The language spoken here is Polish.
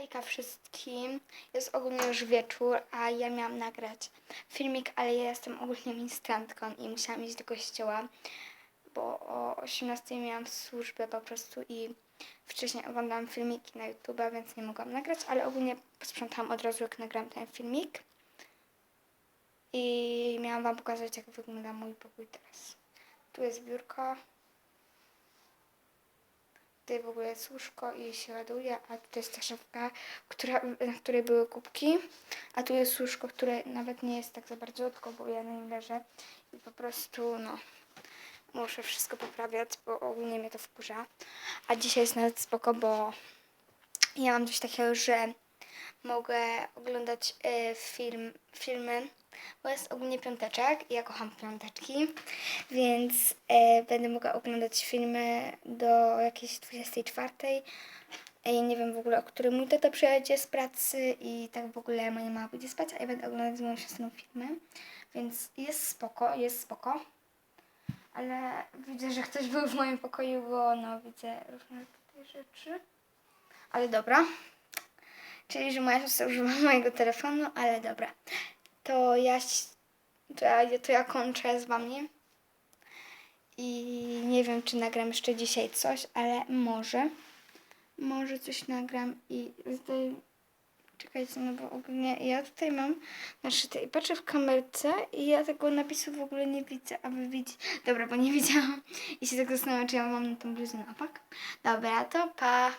Hejka wszystkim. Jest ogólnie już wieczór, a ja miałam nagrać filmik, ale ja jestem ogólnie ministrantką i musiałam iść do kościoła, bo o 18 miałam służbę po prostu i wcześniej oglądałam filmiki na YouTube, więc nie mogłam nagrać, ale ogólnie posprzątałam od razu, jak nagram ten filmik. I miałam Wam pokazać, jak wygląda mój pokój teraz. Tu jest biurko. Tutaj w ogóle jest łóżko i się ładuje, a tutaj jest ta szafka, która, na której były kubki. A tu jest łóżko, które nawet nie jest tak za bardzo, tylko bo ja na nim leżę. I po prostu, no, muszę wszystko poprawiać, bo ogólnie mnie to wkurza. A dzisiaj jest nawet spoko, bo ja mam coś takiego, że mogę oglądać e, film, filmy, bo jest ogólnie piąteczek i ja kocham piąteczki, więc e, będę mogła oglądać filmy do jakiejś 24. E, nie wiem w ogóle, o którym mój tata przyjedzie z pracy i tak w ogóle moja mama pójdzie spać, a ja będę oglądać z moją siostrą filmy, więc jest spoko, jest spoko. Ale widzę, że ktoś był w moim pokoju, bo no widzę różne tutaj rzeczy. Ale dobra. Czyli, że moja siostra używa mojego telefonu, ale dobra. To ja, to ja, to ja kończę z wami. I nie wiem, czy nagram jeszcze dzisiaj coś, ale może. Może coś nagram i tutaj... Czekajcie, no bo ogólnie ja tutaj mam naszyte i patrzę w kamerce i ja tego napisu w ogóle nie widzę, a wy widzicie. Dobra, bo nie widziałam i się tak zastanawiam, czy ja mam na tą bluzę napak. Dobra, to pa!